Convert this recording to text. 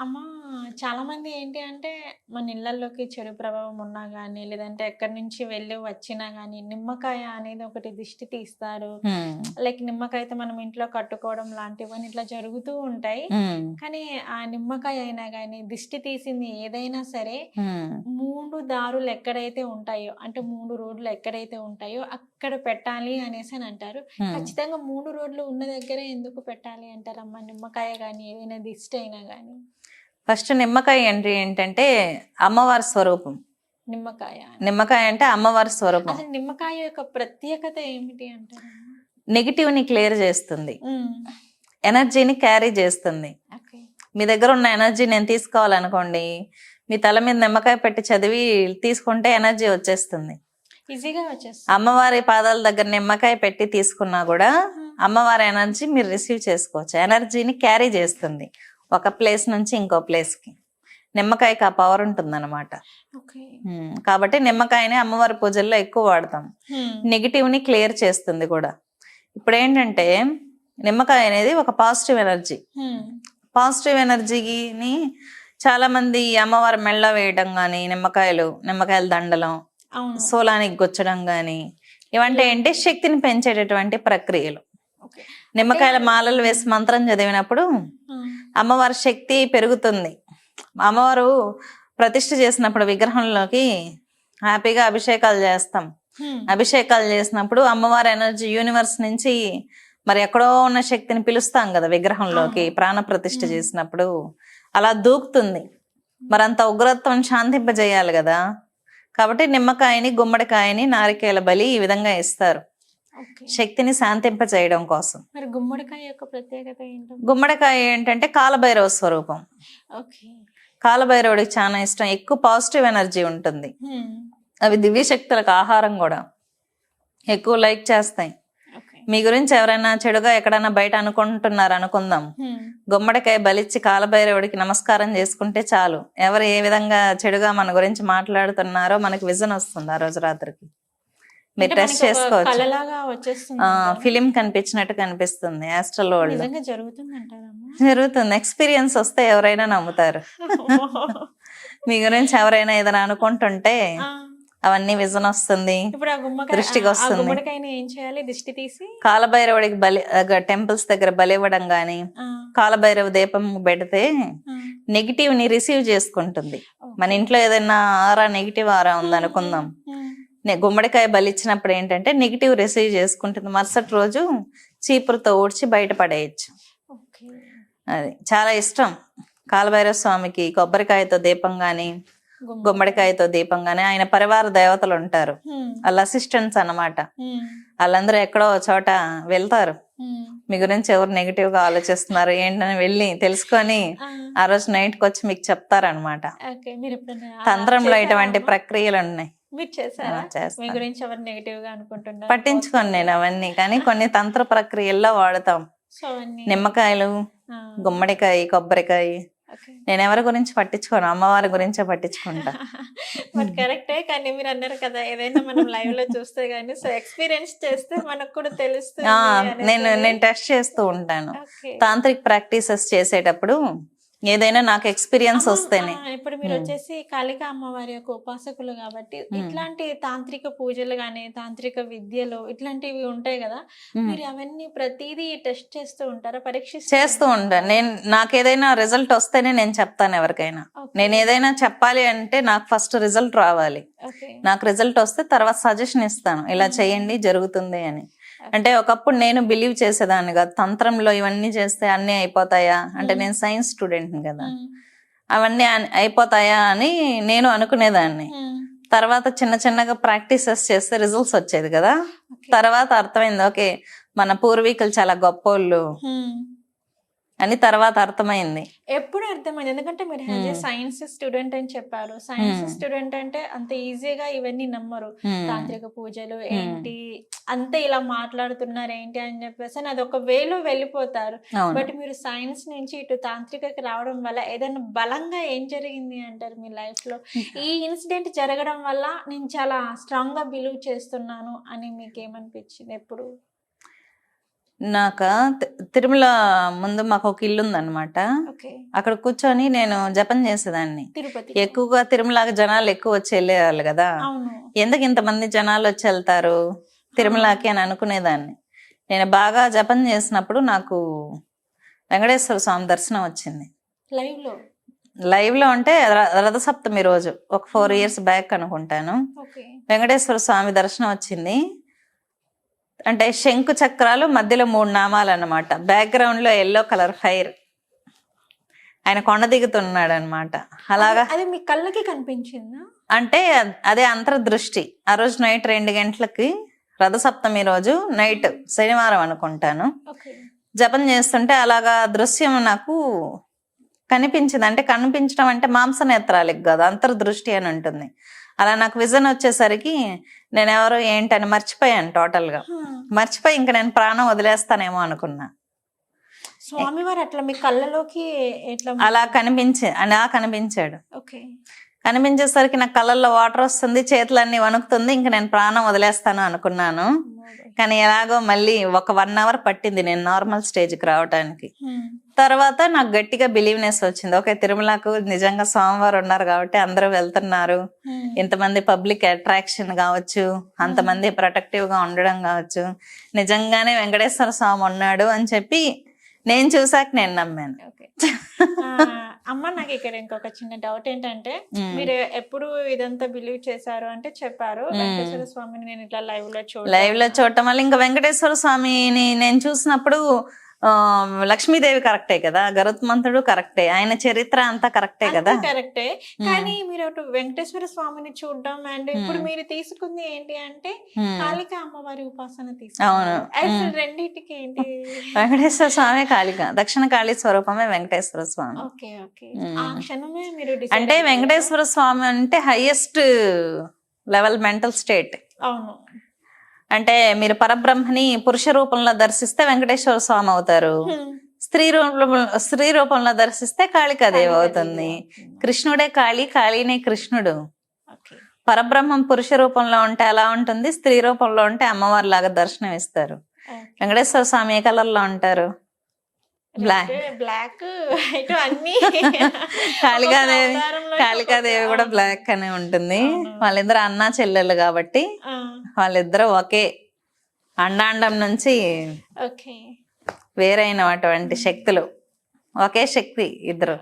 అమ్మ చాలా మంది ఏంటి అంటే మన ఇళ్ళల్లోకి చెడు ప్రభావం ఉన్నా కానీ లేదంటే ఎక్కడి నుంచి వెళ్ళి వచ్చినా కానీ నిమ్మకాయ అనేది ఒకటి దిష్టి తీస్తారు. లైక్ నిమ్మకాయతో మనం ఇంట్లో కట్టుకోవడం లాంటివన్నీ ఇట్లా జరుగుతూ ఉంటాయి. కానీ ఆ నిమ్మకాయ అయినా కానీ దిష్టి తీసింది ఏదైనా సరే. మూడు దారులు ఎక్కడైతే ఉంటాయో అంటే మూడు రోడ్లు ఎక్కడైతే ఉంటాయో అక్కడ పెట్టాలి అనేసి అని అంటారు. ఖచ్చితంగా మూడు రోడ్లు ఉన్న దగ్గరే ఎందుకు పెట్టాలి అంటారమ్మా నిమ్మకాయ కానీ ఏదైనా దిష్టి అయినా కానీ ఫస్ట్ నిమ్మకాయ ఎంట్రీ ఏంటంటే అమ్మవారి స్వరూపం. నిమ్మకాయ. నిమ్మకాయ అంటే అమ్మవారి స్వరూపం. అసలు నిమ్మకాయ యొక్క ప్రత్యేకత ఏమిటి అంటారమ్మా నెగిటివ్ని క్లియర్ చేస్తుంది. ఎనర్జీని క్యారీ చేస్తుంది. మీ దగ్గర ఉన్న ఎనర్జీ నేను తీసుకోవాలనుకోండి మీ తల మీద నిమ్మకాయ పెట్టి చదివి తీసుకుంటే ఎనర్జీ వచ్చేస్తుంది. ఈజీగా వచ్చేస్తుంది. అమ్మవారి పాదాల దగ్గర నిమ్మకాయ పెట్టి తీసుకున్నా కూడా అమ్మవారి ఎనర్జీ మీరు రిసీవ్ చేసుకోవచ్చు. ఎనర్జీని క్యారీ చేస్తుంది. ఒక ప్లేస్ నుంచి ఇంకో ప్లేస్కి నిమ్మకాయకి ఆ పవర్ ఉంటుంది అనమాట ఓకే కాబట్టి నిమ్మకాయని అమ్మవారి పూజల్లో ఎక్కువ వాడతాం. ఉమ్, నెగిటివ్ని క్లియర్ చేస్తుంది కూడా. ఇప్పుడు ఏంటంటే నిమ్మకాయ అనేది ఒక పాజిటివ్ ఎనర్జీ. పాజిటివ్ ఎనర్జీని చాలా మంది అమ్మవారి మెళ్ళ వేయడం కానీ నిమ్మకాయలు నిమ్మకాయల దండలం సోలానికి గుచ్చడం కానీ ఇవంటే ఏంటి? శక్తిని పెంచేటటువంటి ప్రక్రియలు. నిమ్మకాయల మాలలు వేసి మంత్రం చదివినప్పుడు అమ్మవారి శక్తి పెరుగుతుంది. అమ్మవారు ప్రతిష్ఠ చేసినప్పుడు విగ్రహంలోకి హ్యాపీగా అభిషేకాలు చేస్తాం. ఉమ్, అభిషేకాలు చేసినప్పుడు అమ్మవారి ఎనర్జీ యూనివర్స్ నుంచి మరి ఎక్కడో ఉన్న శక్తిని పిలుస్తాం కదా విగ్రహంలోకి. ప్రాణ ప్రతిష్ఠ చేసినప్పుడు. అలా దూకుతుంది. మరి అంత ఉగ్రత్వం శాంతింపజేయాలి కదా. కాబట్టి నిమ్మకాయని గుమ్మడికాయని నారికేల బలి ఈ విధంగా ఇస్తారు. శక్తిని శాంతింపజేయడం కోసం. మరి గుమ్మడికాయ యొక్క ప్రత్యేకత ఏంటో? గుమ్మడికాయ ఏంటంటే కాలభైరవ స్వరూపం. కాలభైరవుడికి చాలా ఇష్టం. ఎక్కువ పాజిటివ్ ఎనర్జీ ఉంటుంది. అవి దివ్య శక్తులకు ఆహారం కూడా. ఎక్కువ లైక్ చేస్తాయి. మీ గురించి ఎవరైనా చెడుగా ఎక్కడైనా బయట అనుకుంటున్నారు అనుకుందాం. గుమ్మడికాయ బలిచ్చి కాలభైరవుడికి నమస్కారం చేసుకుంటే చాలు. ఎవరు ఏ విధంగా చెడుగా మన గురించి మాట్లాడుతున్నారో మనకి విజన్ వస్తుంది ఆ రోజు రాత్రికి. మీరు టెస్ట్ చేసుకోవచ్చు? ఫిలిం కనిపించినట్టు కనిపిస్తుంది ఆస్ట్రల్ వరల్డ్ జరుగుతుంది. ఎక్స్పీరియన్స్ వస్తే ఎవరైనా నమ్ముతారు. మీ గురించి ఎవరైనా ఏదైనా అనుకుంటుంటే అవన్నీ విజన్ వస్తుంది ఇప్పుడు ఆ గుమ్మకాయ దృష్టికి ఆ- వస్తుంది. గుమ్మడికాయని ఏం చేయాలి? దిష్టి తీసి కాలభైరవుడికి బలి టెంపుల్స్ దగ్గర బలి ఇవ్వడం గాని ఆ, కాలభైరవ దీపం పెడితే ఆ, నెగిటివ్ని రిసీవ్ చేసుకుంటుంది. మన ఇంట్లో ఏదైనా ఆరా నెగిటివ్ ఆరా ఉంది అనుకుందాం నే- గుమ్మడికాయ బలి ఇచ్చినప్పుడు ఏంటంటే నెగిటివ్ రిసీవ్ చేసుకుంటుంది. మరుసటి రోజు చీపురుతో ఊడ్చి బయట పడేయచ్చు. ఓకే. అది చాలా ఇష్టం. కాలభైరవ స్వామికి కొబ్బరికాయతో దీపం గాని గుమ్మడికాయతో దీపం గాని ఆయన పరివార దేవతలు ఉంటారు వాళ్ళ అసిస్టెంట్స్ అన్నమాట. ఉమ్, వాళ్ళందరూ ఎక్కడో చోట వెళ్తారు. మీ గురించి ఎవరు నెగిటివ్గా ఆలోచిస్తున్నారు ఏంటని వెళ్ళి తెలుసుకొని ఆ, రోజు నైట్కి వచ్చి మీకు చెప్తారనమాట తంత్రంలో ఇటువంటి? ప్రక్రియలు ఉన్నాయి మీరు చేశారా? ఆ, చేస్తాను. మీ గురించి ఎవరు నెగిటివ్గా అనుకుంటున్నారు? పట్టించుకోను నేను అవన్నీ కానీ కొన్ని తంత్ర ప్రక్రియల్లో వాడతాం. నిమ్మకాయలు గుమ్మడికాయ కొబ్బరికాయ. నేను ఎవరి గురించి పట్టించుకోను అమ్మవారి గురించే పట్టించుకుంటా బట్ కరెక్టే కానీ మీరు అన్నారు కదా ఏదైనా మనం లైవ్లో చూస్తే గానీ సో ఎక్స్పీరియన్స్ చేస్తే మనకు కూడా తెలుస్తుంది నేను. నేను టెస్ట్ చేస్తూ ఉంటాను. తాంత్రిక్ ప్రాక్టీసెస్ చేసేటప్పుడు ఏదైనా నాకు ఎక్స్పీరియన్స్ వస్తేనే. ఇప్పుడు మీరు. వచ్చేసి కాళికా అమ్మవారి యొక్క ఉపాసకులు కాబట్టి ఇట్లాంటి తాంత్రిక పూజలు గానీ తాంత్రిక విద్యలు ఇట్లాంటివి ఉంటాయి కదా. మీరు అవన్నీ ప్రతిదీ టెస్ట్ చేస్తూ ఉంటారా? పరీక్ష చేస్తూ ఉంటాను నేను నాకు ఏదైనా రిజల్ట్ వస్తేనే నేను చెప్తాను ఎవరికైనా. నేను ఏదైనా చెప్పాలి అంటే నాకు ఫస్ట్ రిజల్ట్ రావాలి. నాకు రిజల్ట్ వస్తే తర్వాత సజెషన్ ఇస్తాను. ఇలా చేయండి జరుగుతుంది అని. అంటే ఒకప్పుడు నేను బిలీవ్ చేసేదాన్ని కదా. తంత్రంలో ఇవన్నీ చేస్తే అన్నీ అయిపోతాయా? అంటే నేను సైన్స్ స్టూడెంట్ కదా. అవన్నీ అన్- అయిపోతాయా అని నేను అనుకునేదాన్ని. తర్వాత చిన్న చిన్నగా ప్రాక్టీసెస్ చేస్తే రిజల్ట్స్ వచ్చేది కదా. తర్వాత అర్థమైంది ఓకే మన పూర్వీకులు చాలా గొప్పోళ్ళు. అని తర్వాత అర్థమైంది. ఎప్పుడు అర్థమైంది? ఎందుకంటే మీరు సైన్స్ స్టూడెంట్ అని చెప్పారు. సైన్స్. స్టూడెంట్ అంటే అంత ఈజీగా ఇవన్నీ నమ్మరు. తాంత్రిక పూజలు ఏంటి? అంతే ఇలా మాట్లాడుతున్నారు ఏంటి అని చెప్పేసి అని అది ఒక వేలో వెళ్ళిపోతారు బట్ మీరు సైన్స్ నుంచి ఇటు తాంత్రికకి రావడం వల్ల ఏదైనా బలంగా ఏం జరిగింది అంటారు మీ లైఫ్లో ఈ ఇన్సిడెంట్ జరగడం వల్ల నేను చాలా స్ట్రాంగ్గా బిలీవ్ చేస్తున్నాను అని మీకు ఏమనిపించింది ఎప్పుడు? నాకు తిరుమల ముందు మాకు ఒక ఇల్లు ఉందన్నమాట అక్కడ కూర్చొని నేను జపం చేసేదాన్ని. ఎక్కువగా తిరుమలకి జనాలు ఎక్కువ వచ్చి వెళ్ళేవాళ్ళు కదా. ఎందుకు ఇంతమంది జనాలు వచ్చి వెళ్తారు? తిరుమలకి అని అనుకునేదాన్ని. నేను బాగా జపం చేసినప్పుడు నాకు వెంకటేశ్వర స్వామి దర్శనం వచ్చింది. లైవ్లో లైవ్లో అంటే రథసప్తమి రోజు. ఒక ఫోర్ ఇయర్స్ బ్యాక్ అనుకుంటాను. వెంకటేశ్వర స్వామి దర్శనం వచ్చింది. అంటే శంకు చక్రాలు మధ్యలో మూడు నామాలు అన్నమాట బ్యాక్గ్రౌండ్లో ఎల్లో కలర్ ఫైర్ ఆయన కొండ దిగుతున్నాడు అనమాట అలాగా? అది మీ కళ్ళకి కనిపించిందా? అంటే అదే అంతర్దృష్టి. ఆ రోజు నైట్ రెండు గంటలకి రథసప్తమి రోజు నైట్ శనివారం అనుకుంటాను. జపం చేస్తుంటే అలాగా దృశ్యం నాకు కనిపించింది. అంటే కనిపించడం అంటే మాంస నేత్రాలకు కదా అంతర్దృష్టి అని ఉంటుంది. అలా నాకు విజన్ వచ్చేసరికి నేను ఎవరు ఏంటని మర్చిపోయాను టోటల్గా. మర్చిపోయి ఇంకా నేను ప్రాణం వదిలేస్తానేమో అనుకున్నా. స్వామివారు అట్లా మీ కళ్ళలోకి ఎట్లా అలా కనిపించే అలా కనిపించాడు. ఓకే. కనిపించేసరికి నాకు కళ్ళల్లో వాటర్ వస్తుంది చేతులన్నీ వణుకుతుంది ఇంకా నేను ప్రాణం వదిలేస్తాను అనుకున్నాను. కానీ ఎలాగో మళ్ళీ ఒక వన్ అవర్ పట్టింది నేను నార్మల్ స్టేజ్కి రావడానికి తర్వాత నాకు గట్టిగా బిలీవ్నెస్ వచ్చింది. ఓకే తిరుమలకు నిజంగా సోమవారం ఉన్నారు కాబట్టి అందరూ వెళ్తున్నారు. ఇంతమంది పబ్లిక్ అట్రాక్షన్ కావచ్చు అంతమంది ప్రొటెక్టివ్గా ఉండడం కావచ్చు. నిజంగానే వెంకటేశ్వర స్వామి ఉన్నాడు అని చెప్పి నేను చూసాక నేను నమ్మాను ఓకే అమ్మ నాకు ఇక్కడ ఇంకొక చిన్న డౌట్ ఏంటంటే. మీరు ఎప్పుడు ఇదంతా బిలీవ్ చేశారు అంటే చెప్పారు. వెంకటేశ్వర స్వామిని నేను ఇట్లా లైవ్లో చూడ లైవ్లో చూడటం వల్ల ఇంకా వెంకటేశ్వర స్వామిని నేను చూసినప్పుడు లక్ష్మీదేవి కరెక్టే కదా? గరుత్మంతుడు కరెక్టే. ఆయన చరిత్ర అంతా కరెక్టే కదా? కరెక్టే. కానీ మీరు అటు వెంకటేశ్వర స్వామిని చూడడం అండ్ ఇప్పుడు మీరు తీసుకుంది ఏంటి అంటే. కాళిక అమ్మవారి ఉపాసన. తీసుకున్నారు మ్మ్. రెండింటికి ఏంటి? వెంకటేశ్వర స్వామి కాళిక. దక్షిణ కాళీ స్వరూపమే వెంకటేశ్వర స్వామి. Okay okay. ఆ క్షణమే మీరు అంటే? వెంకటేశ్వర స్వామి అంటే హైయెస్ట్ లెవెల్ మెంటల్ స్టేట్ అవును. అంటే మీరు పరబ్రహ్మని పురుష రూపంలో దర్శిస్తే వెంకటేశ్వర స్వామి అవుతారు. స్త్రీ రూపంలో స్త్రీ రూపంలో దర్శిస్తే కాళికాదేవి అవుతుంది. కృష్ణుడే కాళీ కాళీనే కృష్ణుడు. పరబ్రహ్మం పురుష రూపంలో ఉంటే ఎలా ఉంటుంది స్త్రీ రూపంలో ఉంటే అమ్మవారి లాగా దర్శనం ఇస్తారు వెంకటేశ్వర స్వామి ఏ కలర్లో ఉంటారు. బ్లాక్ అన్ని. కాళికాదేవి కాళికాదేవి కూడా బ్లాక్ అనే ఉంటుంది. వాళ్ళిద్దరు అన్నా చెల్లెలు కాబట్టి వాళ్ళిద్దరు ఒకే అండాండం నుంచి ఓకే. వేరైనటువంటి శక్తులు. ఒకే శక్తి ఇద్దరు.